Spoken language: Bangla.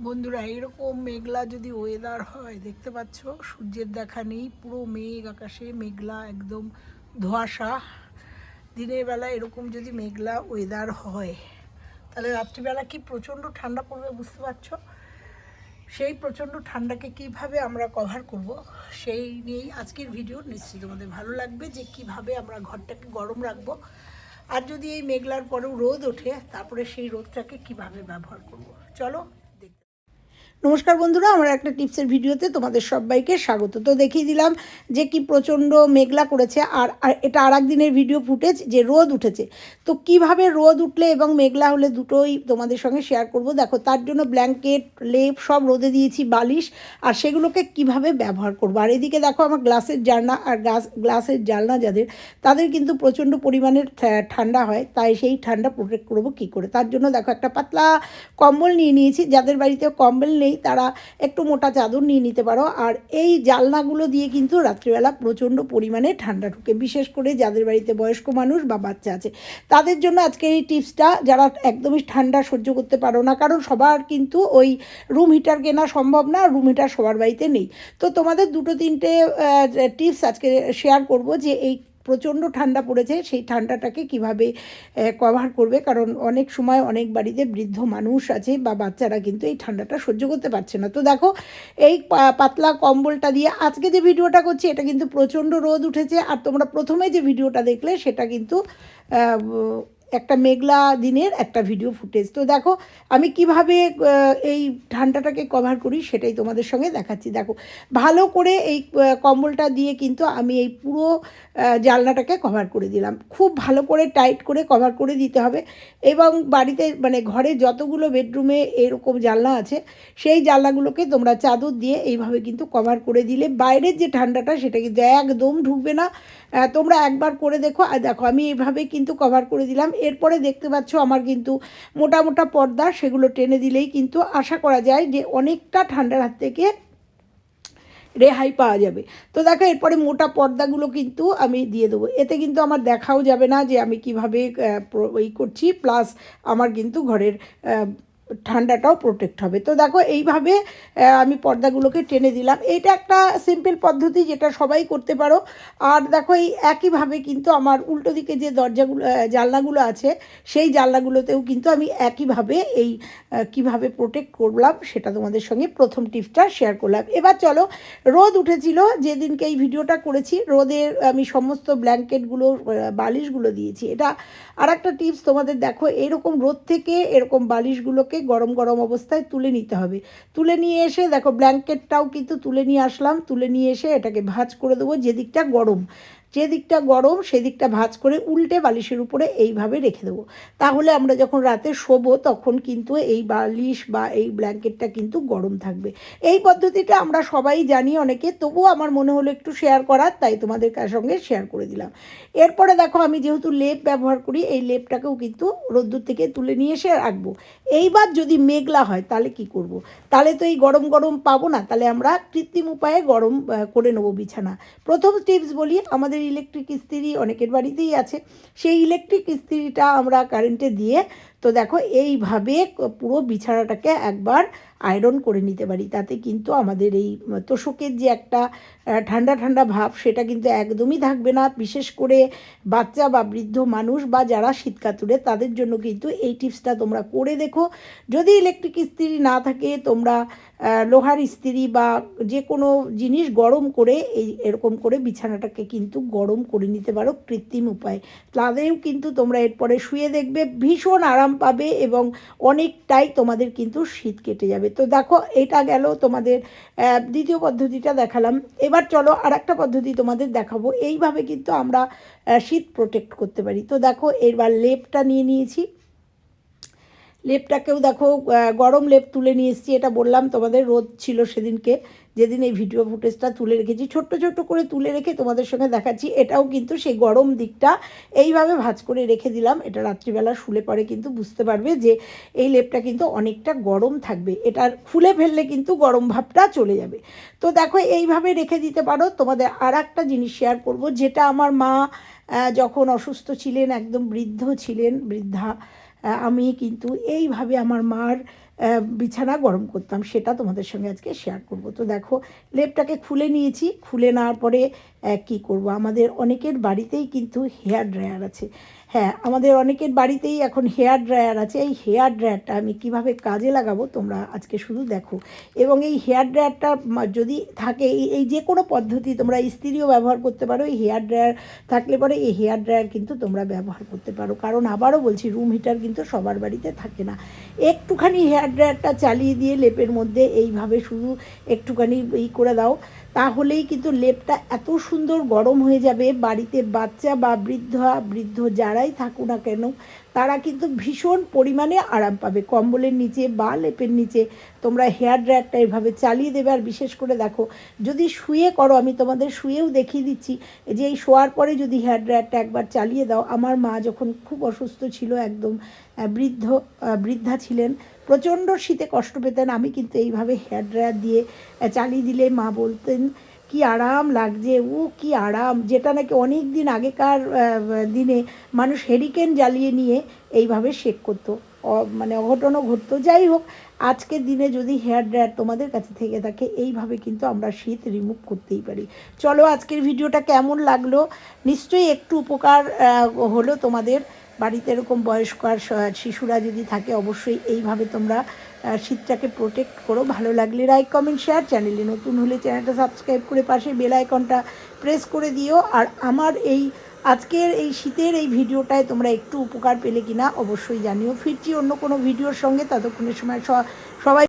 বন্ধুরা, এরকম মেঘলা যদি ওয়েদার হয়, দেখতে পাচ্ছ? সূর্যের দেখা নেই, পুরো মেঘ, আকাশে মেঘলা, একদম ধোঁয়াশা। দিনের বেলা এরকম যদি মেঘলা ওয়েদার হয়, তাহলে রাত্রিবেলা কি প্রচণ্ড ঠান্ডা পড়বে বুঝতে পারছ? সেই প্রচণ্ড ঠান্ডাকে কীভাবে আমরা কভার করব, সেই নিয়েই আজকের ভিডিও নিশ্চিত তোমাদের ভালো লাগবে যে কীভাবে আমরা ঘরটাকে গরম রাখব। আর যদি এই মেঘলার পরেও রোদ ওঠে, তারপরে সেই রোদটাকে কীভাবে ব্যবহার করব? চলো নমস্কার বন্ধুরা, আমার একটা টিপসের ভিডিওতে তোমাদের সবাইকে স্বাগত। তো দেখিয়ে দিলাম যে কি প্রচণ্ড মেঘলা করেছে আর এটা আর দিনের ভিডিও ফুটেজ যে রোদ উঠেছে। তো কীভাবে রোদ উঠলে এবং মেঘলা হলে দুটোই তোমাদের সঙ্গে শেয়ার করব। দেখো, তার জন্য ব্ল্যাঙ্কেট লেপ সব রোদে দিয়েছি, বালিশ, আর সেগুলোকে কীভাবে ব্যবহার করব। আর এদিকে দেখো, আমার গ্লাসের জানলা আর গ্লাস, গ্লাসের জানলা যাদের, তাদের কিন্তু প্রচণ্ড পরিমাণের ঠা- ঠান্ডা হয়, তাই সেই ঠান্ডা প্রোটেক্ট করব কী করে। তার জন্য দেখো, একটা পাতলা কম্বল নিয়ে নিয়েছি, যাদের বাড়িতে কম্বল নেই তারা একটু মোটা চাদর নিয়ে নিতে পারো। আর এই জালনাগুলো দিয়ে কিন্তু রাত্রিবেলা প্রচণ্ড পরিমাণে ঠান্ডা ঢুকে, বিশেষ করে যাদের বাড়িতে বয়স্ক মানুষ বা বাচ্চা আছে। তাদের জন্য আজকে এই টিপসটা, যারা একদমই ঠান্ডা সহ্য করতে পারো না, কারণ সবার কিন্তু ওই রুম হিটার কেনা সম্ভব না, রুম হিটার সবার বাড়িতে নেই। তো তোমাদের দুটো তিনটে টিপস আজকে শেয়ার করব যে এই প্রচণ্ড ঠান্ডা পড়েছে, সেই ঠান্ডাটাকে কীভাবে কভার করবে? কারণ অনেক সময় অনেক বাড়িতে বৃদ্ধ মানুষ আছে বা বাচ্চারা কিন্তু এই ঠান্ডাটা সহ্য করতে পারছে না। তো দেখো, এই পাতলা কম্বলটা দিয়ে আজকে যে ভিডিওটা করছি, এটা কিন্তু প্রচণ্ড রোদ উঠেছে। আর তোমরা প্রথমে যে ভিডিওটা দেখলে, সেটা কিন্তু একটা মেঘলা দিনের একটা ভিডিও ফুটেজ তো দেখো, আমি কীভাবে এই ঠান্ডাটাকে কভার করি সেটাই তোমাদের সঙ্গে দেখাচ্ছি। দেখো, ভালো করে এই কম্বলটা দিয়ে কিন্তু আমি এই পুরো জানলাটাকে কভার করে দিলাম। খুব ভালো করে টাইট করে কভার করে দিতে হবে এবং বাড়িতে মানে ঘরে যতগুলো বেডরুমে এরকম জানলা আছে, সেই জানলাগুলোকে তোমরা চাদর দিয়ে এইভাবে কিন্তু কভার করে দিলে বাইরের যে ঠান্ডাটা সেটা কিন্তু একদম ঢুকবে না। তোমরা একবার করে দেখো। আর দেখো, আমি এইভাবে কিন্তু কভার করে দিলাম। এরপরে দেখতে পাচ্ছ আমার কিন্তু মোটা মোটা পর্দা, সেগুলো টেনে দিলেই কিন্তু আশা করা যায় যে অনেকটা ঠান্ডার হাত থেকে রেহাই পাওয়া যাবে। তো দেখো, এরপরে মোটা পর্দাগুলো কিন্তু আমি দিয়ে দেবো। এতে কিন্তু আমার দেখাও যাবে না যে আমি কীভাবে ওই করছি। প্লাস আমার কিন্তু ঘরের ঠান্ডাটাও প্রোটেক্ট হবে। তো দেখো, এইভাবে আমি পর্দাগুলোকে টেনে দিলাম। এইটা একটা সিম্পল পদ্ধতি যেটা সবাই করতে পারো। আর দেখো, এই একইভাবে কিন্তু আমার উল্টো দিকে যে দরজাগুলো জানলাগুলো আছে, সেই জানলাগুলোতেও কিন্তু আমি একইভাবে এই কীভাবে প্রোটেক্ট করলাম সেটা তোমাদের সঙ্গে প্রথম টিপসটা শেয়ার করলাম। এবার চলো, রোদ উঠেছিল, যেদিনকে এই ভিডিওটা করেছি, রোদের আমি সমস্ত ব্ল্যাঙ্কেটগুলো বালিশগুলো দিয়েছি। এটা আর একটা টিপস তোমাদের দেখো, এরকম রোদ থেকে এরকম বালিশগুলোকে গরম গরম অবস্থায় তুলে নিতে হবে। তুলে নিয়ে এসে দেখো ব্ল্যাঙ্কেটটাও কিন্তু তুলে নিয়ে আসলাম। তুলে নিয়ে এসে এটাকে ভাঁজ করে দেবো, যেদিকটা গরম। যে দিকটা গরম, সেদিকটা ভাঁজ করে উল্টে বালিশের উপরে এইভাবে রেখে দেবো। তাহলে আমরা যখন রাতে শোবো, তখন কিন্তু এই বালিশ বা এই ব্ল্যাঙ্কেটটা কিন্তু গরম থাকবে। এই পদ্ধতিটা আমরা সবাই জানি অনেকে, তবুও আমার মনে হলো একটু শেয়ার করার, তাই তোমাদের সঙ্গে শেয়ার করে দিলাম। এরপরে দেখো, আমি যেহেতু লেপ ব্যবহার করি, এই লেপটাকেও কিন্তু রোদ্দুর থেকে তুলে নিয়ে এসে রাখব। এইবার যদি মেঘলা হয়, তাহলে কি করব। তাহলে তো এই গরম গরম পাবো না, তাহলে আমরা কৃত্রিম উপায়ে গরম করে নেব বিছানা। প্রথম টিপস বলি, আমাদের ইলেকট্রিক ইস্ত্রি অনেকের বাড়িতেই আছে। সেই ইলেকট্রিক ইস্ত্রিটা আমরা কারেন্টে দিয়ে তো দেখো, এইভাবে পুরো বিছানাটাকে একবার আয়রন করে নিতে পারি। তাতে কিন্তু আমাদের এই তোষকের যে একটা ঠান্ডা ঠান্ডা ভাব, সেটা কিন্তু একদমই থাকবে না। বিশেষ করে বাচ্চা বা বৃদ্ধ মানুষ বা যারা শীতকাতুরে, তাদের জন্য কিন্তু এই টিপসটা তোমরা করে দেখো। যদি ইলেকট্রিক ইস্ত্রি না থাকে, তোমরা লোহার ইস্ত্রি বা যে কোনো জিনিস গরম করে এই, এরকম করে বিছানাটাকে কিন্তু গরম করে নিতে পারো কৃত্রিম উপায়ে। তাদেরও কিন্তু তোমরা এরপরে শুয়ে দেখবে। ভীষণ আরাম পাবে এবং অনেকটাই তোমাদের কিন্তু শীত কেটে যাবে। তো দেখো, এটা গেল তোমাদের দ্বিতীয় পদ্ধতিটা দেখালাম। এবার চলো আর একটা পদ্ধতি তোমাদের দেখাবো। এইভাবে কিন্তু আমরা শীত প্রোটেক্ট করতে পারি। তো দেখো, এবার লেপটা নিয়ে নিয়েছি। লেপটাকেও দেখো গরম লেপ তুলে নিয়ে এসেছি, এটা বললাম তোমাদের, রোদ ছিল সেদিনকে, যেদিন এই ভিডিও ফুটেজটা তুলে রেখেছি, ছোট্ট ছোট্ট করে তুলে রেখে তোমাদের সঙ্গে দেখাচ্ছি, এটাও কিন্তু সেই গরম দিকটা, এইভাবে ভাঁজ করে রেখে দিলাম, এটা রাত্রিবেলা শুলে পরে কিন্তু বুঝতে পারবে যে এই লেপটা কিন্তু অনেকটা গরম থাকবে, এটা খুলে ফেললে কিন্তু গরম ভাবটা চলে যাবে। তো দেখো, এইভাবে রেখে দিতে পারো, তোমাদের আর একটা জিনিস শেয়ার করব, যেটা আমার মা যখন অসুস্থ ছিলেন, একদম বৃদ্ধ ছিলেন, বৃদ্ধা আমি কিন্তু এইভাবে আমার মার বিছানা গরম করতাম, সেটা তোমাদের সঙ্গে আজকে শেয়ার করব। তো দেখো, লেপটাকে খুলে নিয়েছি, খুলে নেওয়ার পরে কি করব? আমাদের অনেকের বাড়িতেই কিন্তু হেয়ার ড্রায়ার আছে। হ্যাঁ আমাদের অনেকের বাড়িতেই এখন হেয়ার ড্রায়ার আছে। এই হেয়ার ড্রায়ারটা আমি কীভাবে কাজে লাগাবো তোমরা আজকে শুধু দেখো। এবং এই হেয়ার ড্রায়ারটা যদি থাকে, এই যে কোনো পদ্ধতি তোমরা ইস্ত্রিও ব্যবহার করতে পারো, এই হেয়ার ড্রায়ার থাকলে পরে এই হেয়ার ড্রায়ার কিন্তু তোমরা ব্যবহার করতে পারো। কারণ আবারও বলছি রুম হিটার কিন্তু সবার বাড়িতে থাকে না। একটুখানি হেয়ার ড্রায়ারটা চালিয়ে দিয়ে লেপের মধ্যে এইভাবে শুধু একটুখানি ই করে দাও। তাহলেই কিন্তু লেপটা এত সুন্দর গরম হয়ে যাবে, বাড়িতে বাচ্চা বা বৃদ্ধ বৃদ্ধ যারাই থাকুক না কেন, তারা কিন্তু ভীষণ পরিমাণে আরাম পাবে। কম্বলের নিচে বা লেপের নিচে তোমরা হেয়ার ড্রায়ারটা এভাবে চালিয়ে দেবে। আর বিশেষ করে দেখো, যদি শুয়ে করো, আমি তোমাদের শুয়েও দেখিয়ে দিচ্ছি যে এই শোয়ার পরে যদি হেয়ার ড্রায়ারটা একবার চালিয়ে দাও, আমার মা যখন খুব অসুস্থ ছিল একদম বৃদ্ধ বৃদ্ধা ছিলেন, প্রচণ্ড শীতে কষ্ট পেতেন। আমি কিন্তু এইভাবে হেয়ার ড্রায়ার দিয়ে চালিয়ে দিলে মা বলতেন কি আরাম লাগছে, ও কি আরাম। যেটা নাকি অনেক দিন আগেকার দিনে মানুষ হেরিকেন জ্বালিয়ে নিয়ে এইভাবে শেক করতো। মানে অঘটনও ঘটতো। যাই হোক, আজকের দিনে যদি হেয়ার ড্রায়ার তোমাদের কাছে থেকে থাকে, এইভাবে কিন্তু আমরা শীত রিমুভ করতেই পারি। চলো আজকের ভিডিওটা কেমন লাগল? নিশ্চয়ই একটু উপকার হলো তোমাদের। বাড়িতে এরকম বয়স্ক আর শিশুরা যদি থাকে, অবশ্যই এইভাবে তোমরা শীতটাকে প্রোটেক্ট করো। ভালো লাগলে লাইক কমেন্ট শেয়ার চ্যানেলে নতুন হলে চ্যানেলটা সাবস্ক্রাইব করে পাশে বেল আইকনটা প্রেস করে দিও। আর আমার এই আজকের এই শীতের এই ভিডিওটায় তোমরা একটু উপকার পেলে কিনা অবশ্যই জানিও। ফিরছি অন্য কোনো ভিডিওর সঙ্গে। ততক্ষণের সময় সবাই